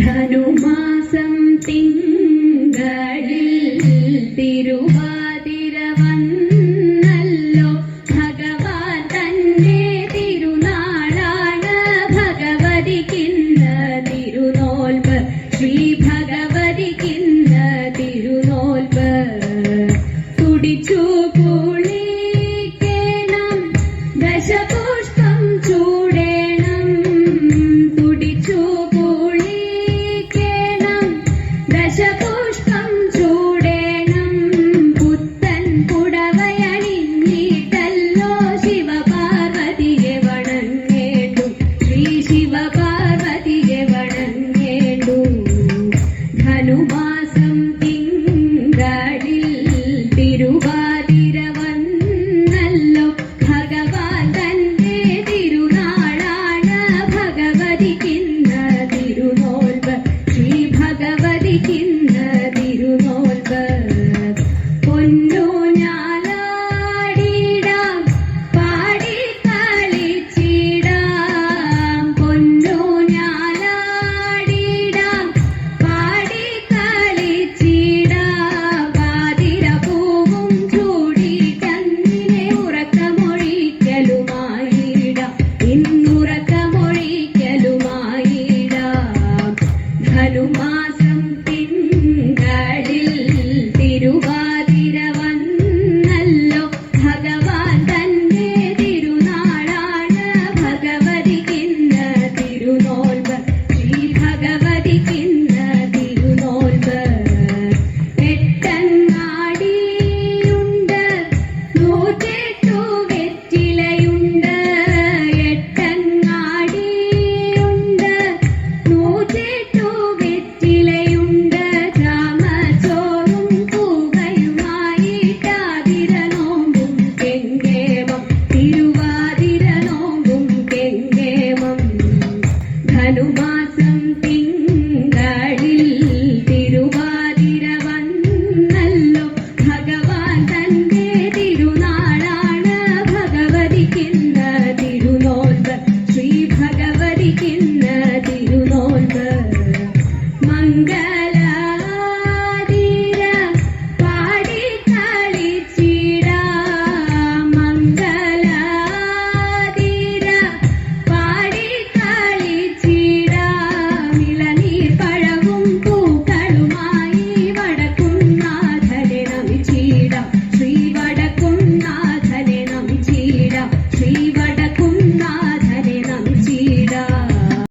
ധനുമാസം തിങ്കളിൽ ധനുമാസം തിങ്കളിൽ തിരുവാതിര വന്നല്ലോ ഭഗവാൻ തന്റെ തിരുനാളാണ് ഭഗവതി